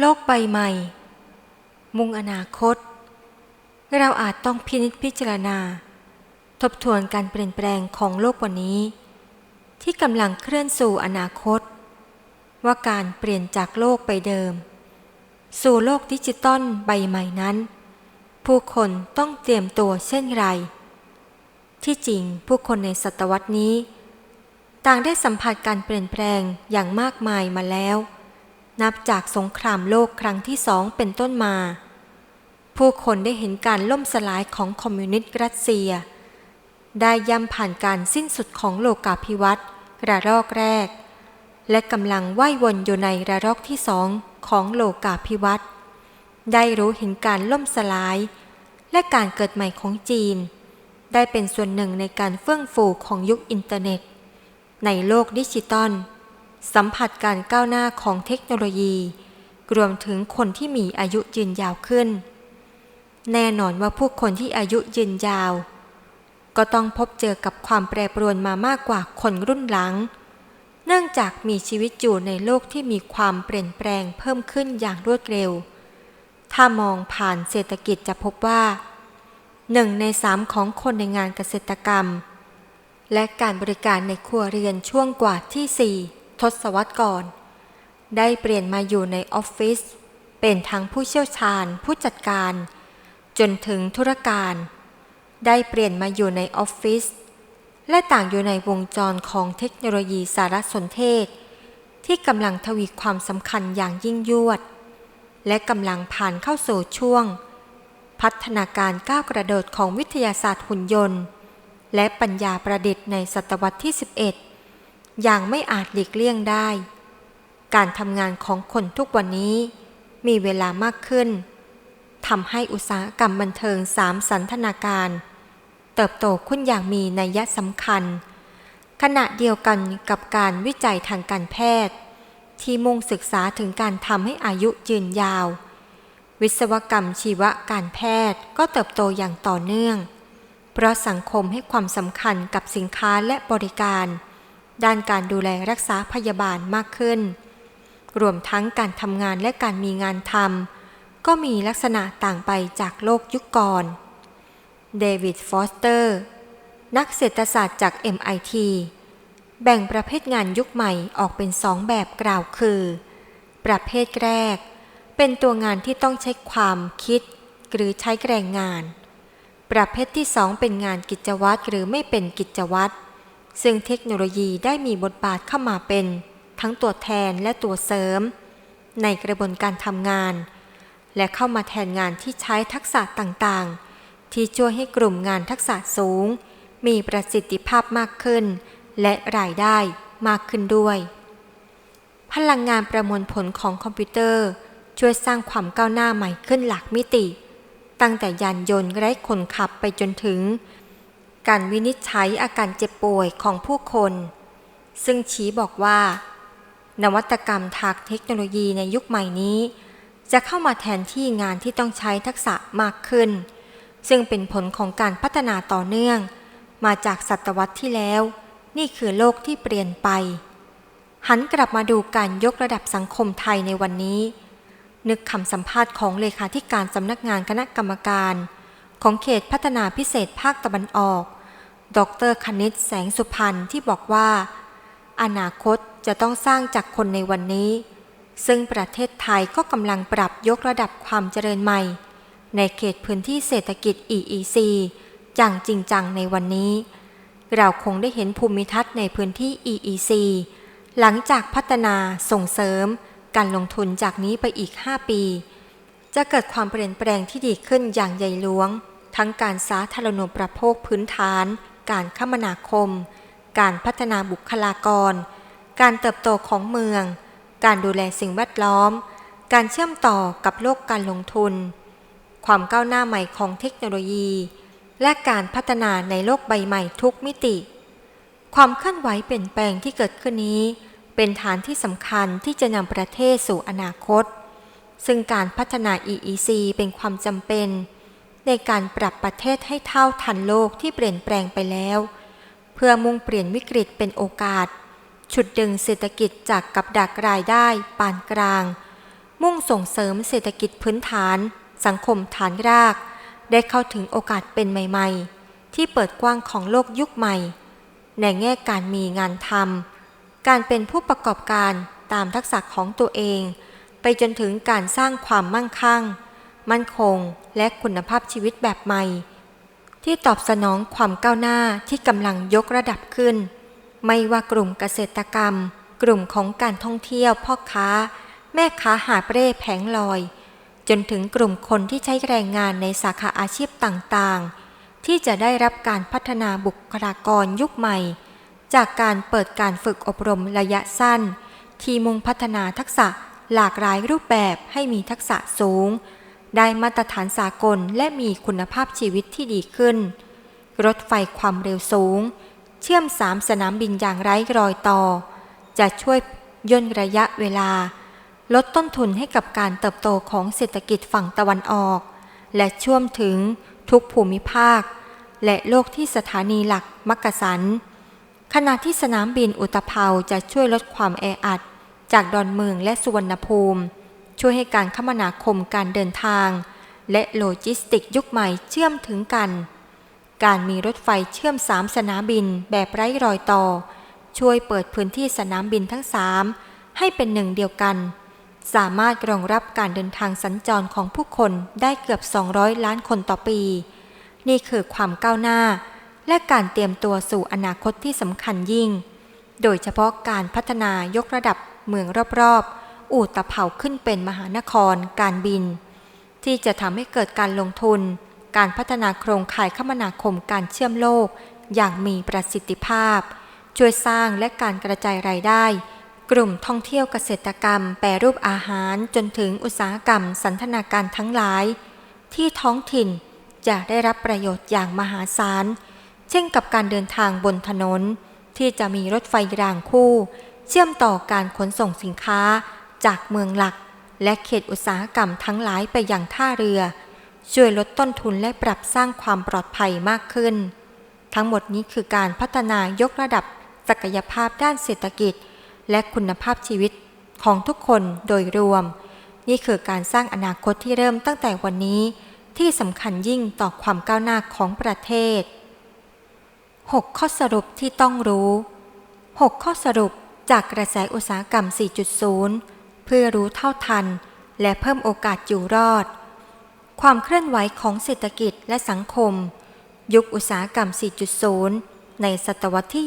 โลกใบใหม่ มุ่งอนาคต เราอาจต้องพินิจพิจารณา ทบทวนการเปลี่ยนแปลงของโลกวันนี้ ที่กำลังเคลื่อนสู่อนาคต ว่าการเปลี่ยนจากโลกใบเดิม สู่โลกดิจิตอลใบใหม่นั้น ผู้คนต้องเตรียมตัวเช่นไร ที่จริงผู้คนในศตวรรษนี้ ต่างได้สัมผัสการเปลี่ยนแปลงอย่างมากมายมาแล้ว นับจากสงครามโลกครั้งที่สองเป็นต้นมา ผู้คนได้เห็นการล่มสลายของคอมมิวนิสต์รัสเซีย ได้ย่ำผ่านการสิ้นสุดของโลกาภิวัตน์ระลอกแรก และกำลังว่ายวนอยู่ในระลอกที่สองของโลกาภิวัตน์ได้รู้เห็นการล่มสลาย และการเกิดใหม่ของจีน ได้เป็นส่วนหนึ่งในการเฟื่องฟูของยุคอินเทอร์เน็ต ในโลกดิจิตอล สัมผัสการก้าวหน้าของเทคโนโลยี รวมถึงคนที่มีอายุยืนยาวขึ้น แน่นอนว่าผู้คนที่อายุยืนยาว ก็ต้องพบเจอกับความแปรปรวนมามากกว่าคนรุ่นหลัง เนื่องจากมีชีวิตอยู่ในโลกที่มีความเปลี่ยนแปลงเพิ่มขึ้นอย่างรวดเร็ว ถ้ามองผ่านเศรษฐกิจจะพบว่าหนึ่งในสามของคนในงานเกษตรกรรม และการบริการในครัวเรือนช่วงกว่าที่สี่ ทศวรรษก่อน ได้เปลี่ยนมาอยู่ในออฟฟิศเป็นทั้งผู้เชี่ยวชาญผู้จัดการ จนถึงธุรการ ได้เปลี่ยนมาอยู่ในออฟฟิศและต่างอยู่ในวงจรของเทคโนโลยีสารสนเทศ ที่กำลังทวีความสำคัญอย่างยิ่งยวด และกำลังผ่านเข้าสู่ช่วง พัฒนาการก้าวกระโดดของวิทยาศาสตร์หุ่นยนต์ และปัญญาประดิษฐ์ในศตวรรษที่ 11 อย่างไม่อาจหลีกเลี่ยงได้ การทำงานของคนทุกวันนี้มีเวลามากขึ้นทำให้อุตสาหกรรมบันเทิงสามสันทนาการ เติบโตขึ้นอย่างมีนัยสำคัญ ขณะเดียวกันกับการวิจัยทางการแพทย์ ที่มุ่งศึกษาถึงการทำให้อายุยืนยาว วิศวกรรมชีวการแพทย์ก็เติบโตอย่างต่อเนื่อง เพราะสังคมให้ความสำคัญกับสินค้าและบริการ ด้านการดูแลรักษาพยาบาลมากขึ้น รวมทั้งการทำงานและการมีงานทำก็มีลักษณะต่างไปจากโลกยุคก่อน เดวิดฟอสเตอร์ นักเศรษฐศาสตร์จาก MIT แบ่งประเภทงานยุคใหม่ออกเป็นสองแบบกล่าวคือ ประเภทแรก เป็นตัวงานที่ต้องใช้ความคิด หรือใช้แรงงาน ประเภทที่สองเป็นงานกิจวัตรหรือไม่เป็นกิจวัตร ซึ่งเทคโนโลยีได้มีบทบาทเข้ามาเป็น ทั้งตัวแทนและตัวเสริม ในกระบวนการทำงาน และเข้ามาแทนงานที่ใช้ทักษะต่างๆ ที่ช่วยให้กลุ่มงานทักษะสูง มีประสิทธิภาพมากขึ้น และรายได้มากขึ้นด้วย พลังงานประมวลผลของคอมพิวเตอร์ ช่วยสร้างความก้าวหน้าใหม่ขึ้นหลักมิติ ตั้งแต่ยานยนต์ไร้คนขับไปจนถึง การวินิจฉัยอาการเจ็บป่วยของผู้คน ซึ่งชี้บอกว่า นวัตกรรมทางเทคโนโลยีในยุคใหม่นี้ จะเข้ามาแทนที่งานที่ต้องใช้ทักษะมากขึ้น ซึ่งเป็นผลของการพัฒนาต่อเนื่อง มาจากศตวรรษที่แล้ว นี่คือโลกที่เปลี่ยนไป หันกลับมาดูการยกระดับสังคมไทยในวันนี้ นึกคำสัมภาษณ์ของเลขาธิการสำนักงานคณะกรรมการของเขตพัฒนาพิเศษภาคตะวันออก ดรคณิตแสงสุพรรณที่บอกว่า อนาคตจะต้องสร้างจากคนในวันนี้ ซึ่งประเทศไทยก็กำลังปรับยกระดับความเจริญใหม่ ในเขตพื้นที่เศรษฐกิจ EEC อย่างจริงจังในวันนี้ เราคงได้เห็นภูมิทัศน์ในพื้นที่ EEC หลังจากพัฒนาส่งเสริม การลงทุนจากนี้ไปอีก 5 ปี จะเกิดความเปลี่ยนแปลงที่ดีขึ้นอย่างใหญ่หลวง ทั้งการสาธารณูปโภคพื้นฐาน การคมนาคม การพัฒนาบุคลากร การเติบโตของเมือง การดูแลสิ่งแวดล้อม การเชื่อมต่อกับโลกการลงทุน ความก้าวหน้าใหม่ของเทคโนโลยี และการพัฒนาในโลกใบใหม่ทุกมิติ ความเคลื่อนไหวเปลี่ยนแปลงที่เกิดขึ้นนี้ เป็นฐานที่สำคัญที่จะนำประเทศสู่อนาคต ซึ่งการพัฒนา EEC เป็นความจำเป็น ในการปรับประเทศให้เท่าทันโลกที่เปลี่ยนแปลงไปแล้ว เพื่อมุ่งเปลี่ยนวิกฤตเป็นโอกาส ฉุดดึงเศรษฐกิจจากกับดักรายได้ปานกลาง มุ่งส่งเสริมเศรษฐกิจพื้นฐาน สังคมฐานราก ได้เข้าถึงโอกาสเป็นใหม่ ๆ ที่เปิดกว้างของโลกยุคใหม่ ในแง่การมีงานทำการเป็นผู้ประกอบการตามทักษะของตัวเอง ไปจนถึงการสร้างความมั่งคั่ง มั่นคง และคุณภาพชีวิตแบบใหม่ ที่ตอบสนองความก้าวหน้าที่กำลังยกระดับขึ้น ไม่ว่ากลุ่มเกษตรกรรม กลุ่มของการท่องเที่ยวพ่อค้า แม่ค้าหาบเร่แผงลอย จนถึงกลุ่มคนที่ใช้แรงงานในสาขาอาชีพต่างๆ ที่จะได้รับการพัฒนาบุคลากรยุคใหม่ จากการเปิดการฝึกอบรมระยะสั้น ที่มุ่งพัฒนาทักษะหลากหลายรูปแบบให้มีทักษะสูง ได้มาตรฐานสากลและมีคุณภาพชีวิตที่ดีขึ้น รถไฟความเร็วสูง เชื่อมสามสนามบินอย่างไร้รอยต่อ จะช่วยย่นระยะเวลา ลดต้นทุนให้กับการเติบโตของเศรษฐกิจฝั่งตะวันออก และช่วมถึงทุกภูมิภาค และโลกที่สถานีหลักมักกะสัน ขณะที่สนามบินอุตภาจะช่วยลดความแออัด จากดอนเมืองและสุวรรณภูมิ ช่วยให้การคมนาคมการเดินทาง และโลจิสติกยุคใหม่เชื่อมถึงกัน การมีรถไฟเชื่อมสามสนามบินแบบไร้รอยต่อ ช่วยเปิดพื้นที่สนามบินทั้งสามให้เป็นหนึ่งเดียวกัน สามารถรองรับการเดินทางสัญจรของผู้คนได้เกือบ 200 ล้านคนต่อปี นี่คือความก้าวหน้า และการเตรียมตัวสู่อนาคตที่สำคัญยิ่ง โดยเฉพาะการพัฒนายกระดับเมืองรอบๆ อู่ตะเผาขึ้นเป็นมหานครการบิน ที่จะทำให้เกิดการลงทุน การพัฒนาโครงข่ายคมนาคมการเชื่อมโลก อย่างมีประสิทธิภาพ ช่วยสร้างและการกระจายรายได้ กลุ่มท่องเที่ยวเกษตรกรรม แปรรูปอาหารจนถึงอุตสาหกรรม สันทนาการทั้งหลาย ที่ท้องถิ่นจะได้รับประโยชน์อย่างมหาศาล เช่นกับการเดินทางบนถนน ที่จะมีรถไฟรางคู่ เชื่อมต่อการขนส่งสินค้า จากเมืองหลัก และเขตอุตสาหกรรมทั้งหลายไปยังท่าเรือ ช่วยลดต้นทุนและปรับสร้างความปลอดภัยมากขึ้น ทั้งหมดนี้คือการพัฒนายกระดับศักยภาพด้านเศรษฐกิจ และคุณภาพชีวิตของทุกคนโดยรวม นี่คือการสร้างอนาคตที่เริ่มตั้งแต่วันนี้ ที่สำคัญยิ่งต่อความก้าวหน้าของประเทศ 6 ข้อสรุปที่ต้องรู้ 6 ข้อสรุปจากกระแสอุตสาหกรรม 4.0 เพื่อรู้เท่าทัน และเพิ่มโอกาสอยู่รอด ความเคลื่อนไหวของเศรษฐกิจและสังคม ยุคอุตสาหกรรม 4.0 ในศตวรรษที่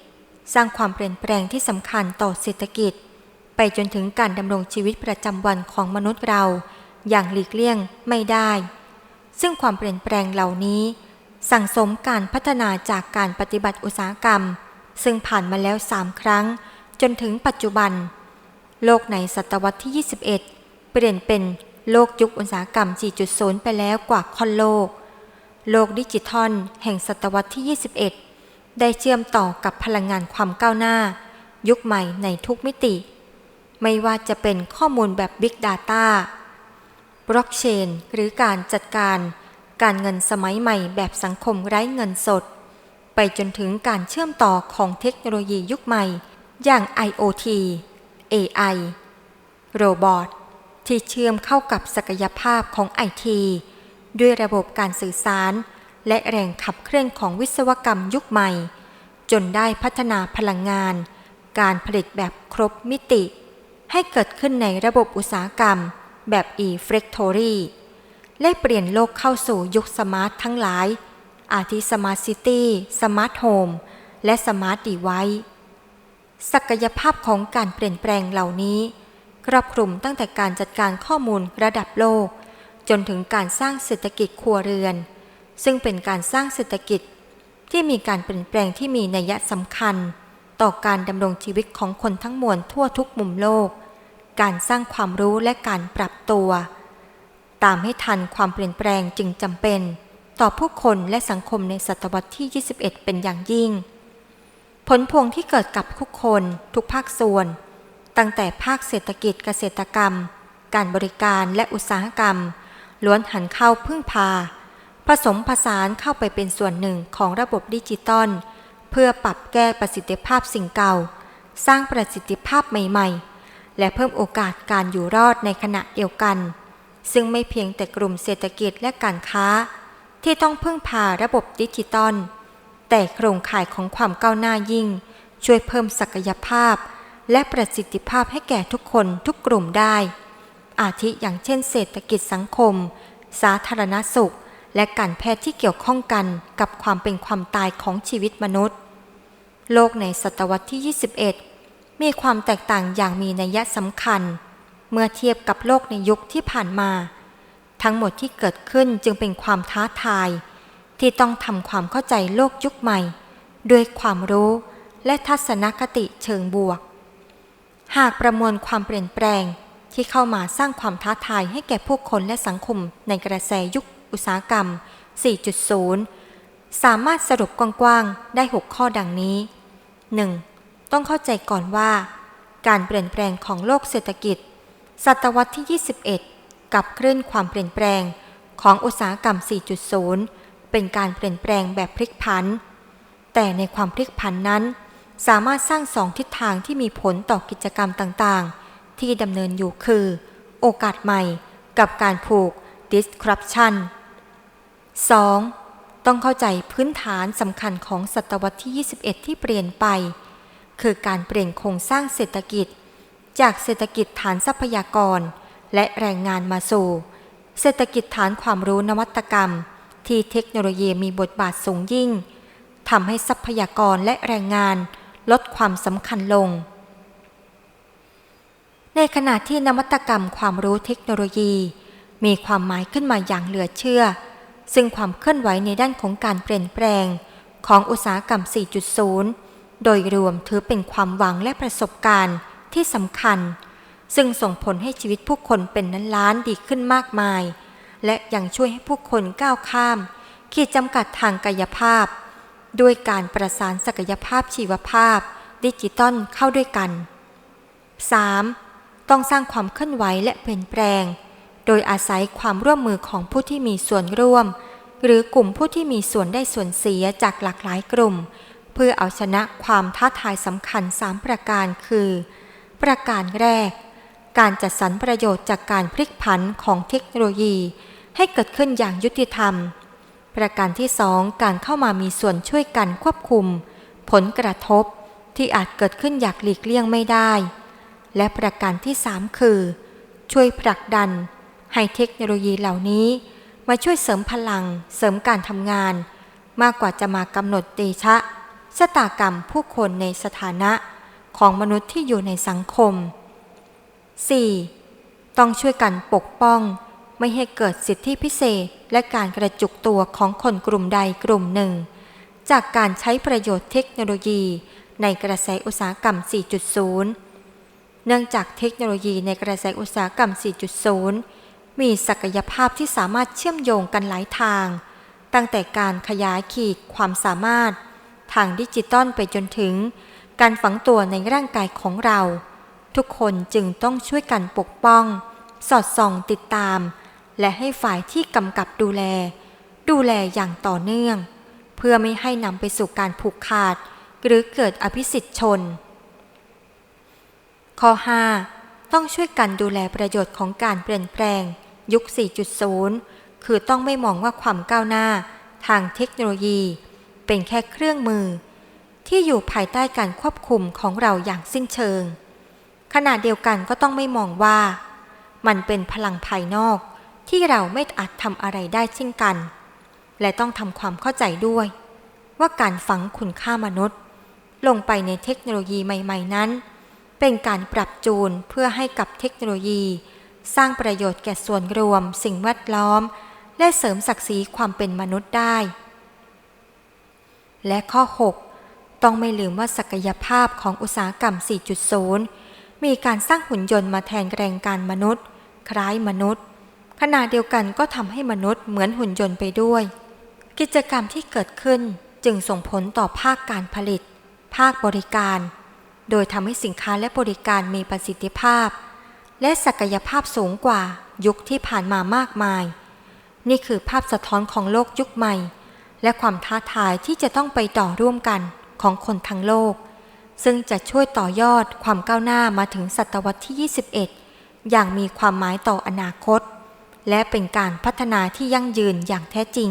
21 สร้างความเปลี่ยนแปลงที่สำคัญต่อเศรษฐกิจ ไปจนถึงการดำรงชีวิตประจำวันของมนุษย์เรา อย่างหลีกเลี่ยงไม่ได้ ซึ่งความเปลี่ยนแปลงเหล่านี้ สั่งสมการพัฒนาจากการปฏิบัติอุตสาหกรรม ซึ่งผ่านมาแล้วสามครั้ง จนถึงปัจจุบัน โลกในศตวรรษที่ 21 เปลี่ยนเป็นโลกยุคอุตสาหกรรม 4.0 ไปแล้วกว่าค่อนโลก โลกดิจิทัล แห่งศตวรรษที่ 21 ได้เชื่อมต่อกับพลังงานความก้าวหน้า ยุคใหม่ในทุกมิติ ไม่ว่าจะเป็นข้อมูลแบบ Big Data บล็อกเชนหรือการจัดการ การเงินสมัยใหม่แบบสังคมไร้เงินสด ไปจนถึงการเชื่อมต่อของเทคโนโลยียุคใหม่ อย่าง IoT AI โรบอทที่เชื่อมเข้ากับศักยภาพของไอทีด้วยระบบการสื่อสาร และแรงขับเคลื่อนของวิศวกรรมยุคใหม่ จนได้พัฒนาพลังงาน การผลิตแบบครบมิติ ให้เกิดขึ้นในระบบอุตสาหกรรม แบบ e-factory และเปลี่ยนโลกเข้าสู่ยุคสมาร์ททั้งหลาย อาทิสมาร์ทซิตี้ สมาร์ทโฮม และสมาร์ทดีไว ศักยภาพของการเปลี่ยนแปลงเหล่านี้ ครอบคลุมตั้งแต่การจัดการข้อมูลระดับโลก จนถึงการสร้างเศรษฐกิจครัวเรือน ซึ่งเป็นการสร้างเศรษฐกิจ ที่มีการเปลี่ยนแปลงที่มีนัยสำคัญ ต่อการดำรงชีวิตของคนทั้งมวลทั่วทุกมุมโลก การสร้างความรู้และการปรับตัว ตามให้ทันความเปลี่ยนแปลงจึงจำเป็น ต่อผู้คนและสังคมในศตวรรษที่ 21 เป็นอย่างยิ่ง ผลพวงที่เกิดกับทุกคนทุกภาคส่วน ตั้งแต่ภาคเศรษฐกิจเกษตรกรรม การบริการและอุตสาหกรรม ล้วนหันเข้าพึ่งพา ผสมผสานเข้าไปเป็นส่วนหนึ่งของระบบดิจิตอลเพื่อปรับแก้ประสิทธิภาพสิ่งเก่า สร้างประสิทธิภาพใหม่ ๆ และเพิ่มโอกาสการอยู่รอดในขณะเดียวกัน ซึ่งไม่เพียงแต่กลุ่มเศรษฐกิจและการค้า ที่ต้องพึ่งพาระบบดิจิตอล แต่โครงข่ายของความก้าวหน้ายิ่ง ช่วยเพิ่มศักยภาพ และประสิทธิภาพให้แก่ทุกคนทุกกลุ่มได้ อาทิอย่างเช่นเศรษฐกิจสังคม สาธารณสุข และการแพทย์ที่เกี่ยวข้องกันกับความเป็นความตายของชีวิตมนุษย์ โลกในศตวรรษที่ 21 มีความแตกต่างอย่างมีนัยสำคัญ เมื่อเทียบกับโลกในยุคที่ผ่านมา ทั้งหมดที่เกิดขึ้นจึงเป็นความท้าทาย ที่ต้องทำความเข้าใจโลกยุคใหม่ ด้วยความรู้และทัศนคติเชิงบวก หากประมวลความเปลี่ยนแปลงที่เข้ามาสร้างความท้าทายให้แก่ผู้คนและสังคมในกระแสยุคอุตสาหกรรม 4.0 สามารถสรุปกว้างๆ ได้ 6 ข้อดังนี้ 1. ต้องเข้าใจก่อนว่า การเปลี่ยนแปลงของโลกเศรษฐกิจ ศตวรรษที่ 21 กับคลื่นความเปลี่ยนแปลงของอุตสาหกรรม 4.0 เป็นการเปลี่ยนแปลงแบบพลิกผัน แต่ในความพลิกผันนั้น สามารถสร้างสองทิศทางที่มีผลต่อกิจกรรมต่างๆ ที่ดำเนินอยู่คือ โอกาสใหม่ กับการผูก disruption 2. ต้องเข้าใจพื้นฐานสำคัญของศตวรรษที่ 21 ที่เปลี่ยนไป คือการเปลี่ยนโครงสร้างเศรษฐกิจ จากเศรษฐกิจฐานทรัพยากร และแรงงานมาสู่ เศรษฐกิจฐานความรู้นวัตกรรม ที่เทคโนโลยีมีบทบาทสูงยิ่งทำให้ทรัพยากรและแรงงานลดความสำคัญลง ในขณะที่นวัตกรรมความรู้เทคโนโลยี มีความหมายขึ้นมาอย่างเหลือเชื่อ ซึ่งความเคลื่อนไหวในด้านของการเปลี่ยนแปลง ของอุตสาหกรรม 4.0 โดยรวมถือเป็นความหวังและประสบการณ์ที่สำคัญ ซึ่งส่งผลให้ชีวิตผู้คนเป็นนั้นล้านดีขึ้นมากมาย และยังช่วยให้ผู้คนก้าวข้าม ขีดจำกัดทางกายภาพ ด้วยการประสานศักยภาพชีวภาพ ดิจิตอลเข้าด้วยกัน 3. ต้องสร้างความเคลื่อนไหวและเปลี่ยนแปลง โดยอาศัยความร่วมมือของผู้ที่มีส่วนร่วม หรือกลุ่มผู้ที่มีส่วนได้ส่วนเสียจากหลากหลายกลุ่ม เพื่อเอาชนะความท้าทายสำคัญ 3 ประการคือ ประการแรกการจัดสรรประโยชน์จากการพลิกผันของเทคโนโลยี ให้เกิดขึ้นอย่างยุติธรรม ประการที่สองการเข้ามามีส่วนช่วยกันควบคุม ผลกระทบที่อาจเกิดขึ้นอยากหลีกเลี่ยงไม่ได้ และประการที่สามคือ ช่วยผลักดัน ให้เทคโนโลยีเหล่านี้มาช่วยเสริมพลัง เสริมการทำงาน มากกว่าจะมากำหนดเตชะชะตากรรมผู้คนในสถานะของมนุษย์ที่อยู่ในสังคม 4. ต้องช่วยกันปกป้อง ไม่ให้เกิดสิทธิพิเศษและการกระจุกตัวของคนกลุ่มใดกลุ่มหนึ่ง จากการใช้ประโยชน์เทคโนโลยี ในกระแสอุตสาหกรรม 4.0 เนื่องจากเทคโนโลยีในกระแสอุตสาหกรรม 4.0 มีศักยภาพที่สามารถเชื่อมโยงกันหลายทาง ตั้งแต่การขยายขีดความสามารถ ทางดิจิตอลไปจนถึง การฝังตัวในร่างกายของเรา ทุกคนจึงต้องช่วยกันปกป้อง สอดส่องติดตาม และให้ฝ่ายที่กำกับดูแล ดูแลอย่างต่อเนื่อง เพื่อไม่ให้นำไปสู่การผูกขาด หรือเกิดอภิสิทธิชน ข้อ 5. ต้องช่วยกันดูแลประโยชน์ของการเปลี่ยนแปลง ยุค 4.0 คือต้องไม่มองว่าความก้าวหน้า ทางเทคโนโลยี เป็นแค่เครื่องมือ ที่อยู่ภายใต้การควบคุมของเราอย่างสิ้นเชิงขณะเดียวกันก็ต้องไม่มองว่า มันเป็นพลังภายนอก ที่เราไม่อาจทำอะไรได้เช่นกัน และต้องทำความเข้าใจด้วย ว่าการฝังคุณค่ามนุษย์ ลงไปในเทคโนโลยีใหม่ๆนั้น เป็นการปรับจูนเพื่อให้กับเทคโนโลยี สร้างประโยชน์แก่ส่วนรวม สิ่งแวดล้อม และเสริมศักดิ์ศรีความเป็นมนุษย์ได้ และข้อ 6 ต้องไม่ลืมว่าศักยภาพของอุตสาหกรรม 4.0 มีการสร้างหุ่นยนต์มาแทนแรงการมนุษย์ คล้ายมนุษย์ ขณะเดียวกันก็ทำให้มนุษย์เหมือนหุ่นยนต์ไปด้วย กิจกรรมที่เกิดขึ้นจึงส่งผลต่อภาคการผลิต ภาคบริการ โดยทำให้สินค้าและบริการมีประสิทธิภาพ และศักยภาพสูงกว่ายุคที่ผ่านมามากมาย นี่คือภาพสะท้อนของโลกยุคใหม่ และความท้าทายที่จะต้องไปต่อร่วมกันของคนทั้งโลก ซึ่งจะช่วยต่อยอดความก้าวหน้ามาถึงศตวรรษที่ 21 อย่างมีความหมายต่ออนาคต และเป็นการพัฒนาที่ยั่งยืนอย่างแท้จริง